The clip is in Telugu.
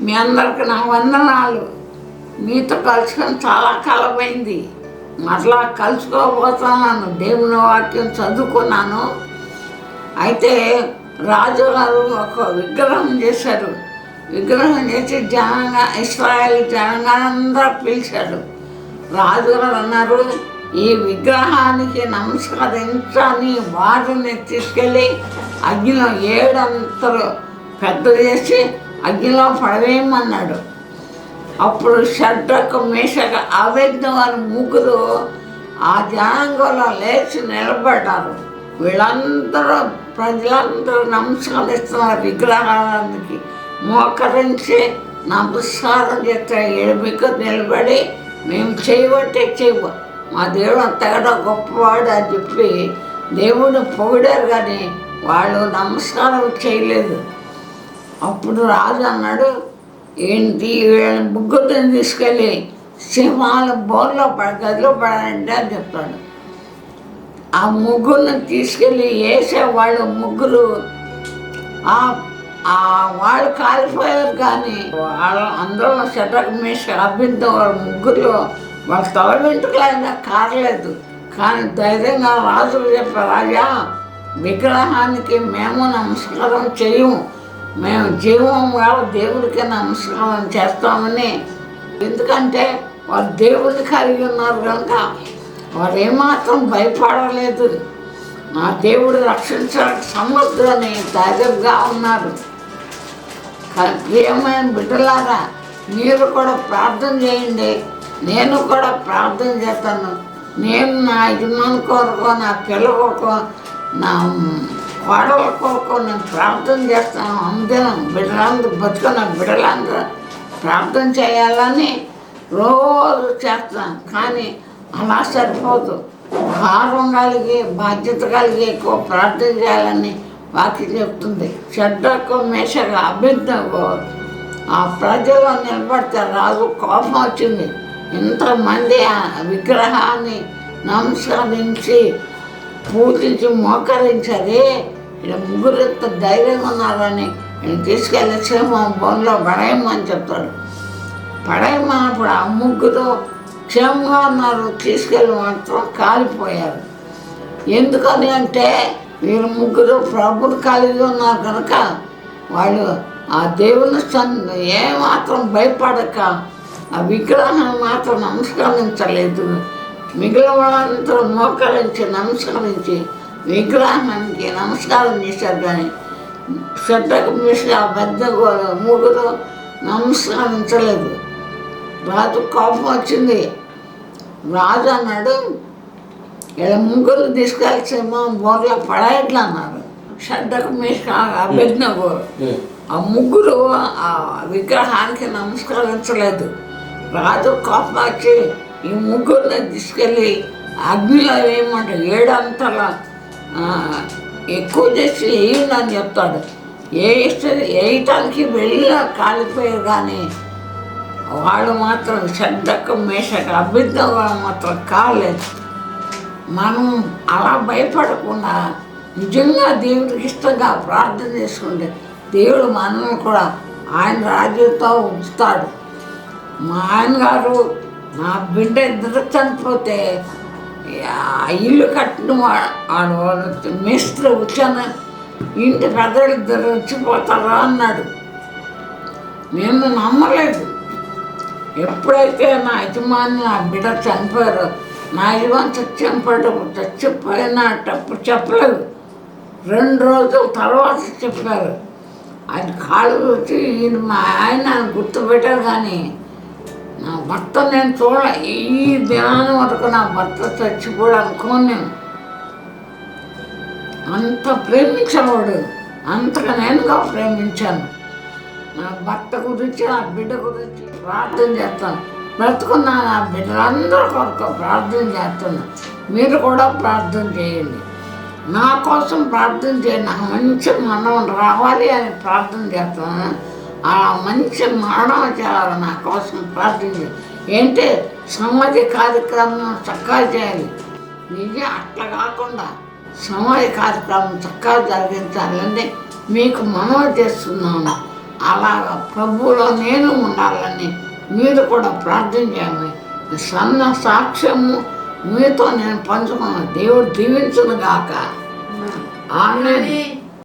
మీ అందరికి నా వందనాలు. మీతో కలుసుకొని చాలా కాలమైంది. మరలా కలుసుకోబోతున్నాను. దేవుని వాక్యం చదువుకున్నాను. అయితే రాజుగారు ఒక విగ్రహం చేశారు. విగ్రహం చేసి జనంగా ఇస్రాయల్ జనంగానందరూ పిలిచాడు రాజుగారు అన్నారు ఈ విగ్రహానికి నమస్కరించని వారిని తీసుకెళ్ళి అగ్నిలో ఏడంతలు పెద్ద చేసి అగ్నిలో పడవేయమన్నాడు. అప్పుడు షడ్రకు మేషక అవేజ్ఞ వారి ముగ్గురు ఆ జనాంగంలో లేచి నిలబడ్డారు. వీళ్ళందరూ ప్రజలందరూ నమస్కరిస్తున్నారు విగ్రహాలకి మోకరించి నమస్కారం చేస్తే ఎడుమికు నిలబడి మేము చేయబట్టే చేయవు మా దేవుడు అంతగా గొప్పవాడు అని చెప్పి దేవుడు పొగిడారు కానీ వాళ్ళు నమస్కారం చేయలేదు. అప్పుడు రాజు అన్నాడు ఏంటి వీళ్ళ ముగ్గురిని తీసుకెళ్ళి సింహాల బోర్లో పడ గదిలో పడాలంటే అని చెప్తాడు. ఆ ముగ్గురిని తీసుకెళ్ళి వేసే వాళ్ళు ముగ్గురు ఆ వాళ్ళు కాలిపోయారు కానీ వాళ్ళ అందరూ షటక్ మేష అభ్యంతరం వాళ్ళ ముగ్గురు వాళ్ళ తల వెంట్రుకలైనా కారలేదు. కానీ ధైర్యంగా రాజులు చెప్పారు రాజా విగ్రహానికి మేము నమస్కారం చేయము. మేము జీవం వాళ్ళ దేవుడికి నమస్కారం చేస్తామని. ఎందుకంటే వారు దేవుడిని కలిగి ఉన్నారు కనుక వారు ఏమాత్రం భయపడలేదు. నా దేవుడు రక్షించడానికి సమర్థులని ధైర్యంగా ఉన్నారు. ప్రియమైన బిడ్డలారా మీరు కూడా ప్రార్థన చేయండి. నేను కూడా ప్రార్థన చేస్తాను. నేను నా యజమాని కొరకు నా పిల్లల కొరకు నా కోడల నేను ప్రార్థన చేస్తాను. అందరం బిడ్డలందరూ బతుకున్న బిడ్డలందరూ ప్రార్థన చేయాలని రోజు చేస్తాను. కానీ అలా సరిపోదు. భారం కలిగి బాధ్యత కలిగి ఎక్కువ ప్రార్థన చేయాలని వాక్యం చెప్తుంది. చెడ్డకు మేషగా అభ్యర్థకు ఆ ప్రజలు నిలబడితే రాజు కోపం వచ్చింది. ఇంతమంది ఆ విగ్రహాన్ని నమస్కరించి పూజించి మోకరించరే ఇలా ముగ్గురు ఎంత ధైర్యంగా ఉన్నారని నేను తీసుకెళ్ళి సింహం బొన్లో పడేయమని చెప్తాడు. పడేయమన్నప్పుడు ఆ ముగ్గురు క్షేమంగా ఉన్నారు తీసుకెళ్ళి మాత్రం కాలిపోయారు. ఎందుకని అంటే వీరు ముగ్గురు ప్రభుని కలిగి ఉన్నారు కనుక వాళ్ళు ఆ దేవుని సన్ ఏమాత్రం భయపడక ఆ విగ్రహాన్ని మాత్రం నమస్కరించలేదు. మిగిలిన వాళ్ళంతా మోకరించి నమస్కరించి విగ్రహానికి నమస్కారం చేశారు కానీ శ్రద్ధకు మిషన్ ఆ పెద్ద ముగ్గురు నమస్కరించలేదు రాజు కోపం వచ్చింది. రాజు అన్నాడు ఇలా ముగ్గురు తీసుకెళ్ళేమో బోర్లో పడేట్లు అన్నారు. శ్రద్ధకు మిషన్ అభిజ్ఞకు ఆ ముగ్గురు ఆ విగ్రహానికి నమస్కరించలేదు రాజు కోపం వచ్చి ఈ ముగ్గురిని తీసుకెళ్ళి అగ్నిలో వేయమంట ఏడంతల ఎక్కువ చేసి వేయండి అని చెప్తాడు? ఏ వేయటానికి వెళ్ళి కాలిపోయారు కానీ వాళ్ళు మాత్రం శ్రద్ధకు మేషకు అభిజ్ఞ మాత్రం కాలేదు. మనం అలా భయపడకుండా నిజంగా దేవుడికి ఇష్టంగా ప్రార్థన చేసుకుంటే దేవుడు మనల్ని కూడా ఆయన రాజ్యంతో ఉంచుతాడు. మా ఆయన గారు నా బిడ్డ ఇద్దరు చనిపోతే ఇల్లు కట్టిన వా- వాడు మేస్త్రి వచ్చాను. ఇంటి పెద్దలిద్దరు వచ్చిపోతారా అన్నాడు. నేను నమ్మలేదు. ఎప్పుడైతే నా యజమాని నా బిడ్డ చనిపోయారో నా యజమాని చచ్చిపోయాడు చచ్చిపోయినప్పుడు చెప్పలేదు. రెండు రోజుల తర్వాత చెప్పారు. అది కాళ్ళు వచ్చి ఈయన మా ఆయన గుర్తుపెట్టారు కానీ నా భర్త నేను చూడ ఈ దినాన్ని వరకు నా భర్త చచ్చిపోడు అనుకోను నేను. అంత ప్రేమించవాడు అంతగా నేనుగా ప్రేమించాను. నా భర్త గురించి నా బిడ్డ గురించి ప్రార్థన చేస్తాను. బ్రతుకున్న నా బిడ్డలందరి కొరకు ప్రార్థన చేస్తాను. మీరు కూడా ప్రార్థన చేయండి. నా కోసం ప్రార్థన చేయండి. నాకు మంచి మనం రావాలి అని ప్రార్థన చేస్తాను. ఆ మంచి మరణం చేయాలి నా కోసం ప్రార్థన చేయాలి ఏంటి? సమాజ కార్యక్రమం చక్కగా చేయాలి. నిజం అట్లా కాకుండా సమాజ కార్యక్రమం చక్కగా జరిగించాలని మీకు మనవి చేస్తున్నాను. అలాగ ప్రభువులో నేను ఉండాలని మీరు కూడా ప్రార్థన చేయండి. ఈ సన్న సాక్ష్యము మీతో నేను పంచుకున్నాను. దేవుడు దీవించును గాక. ఆమె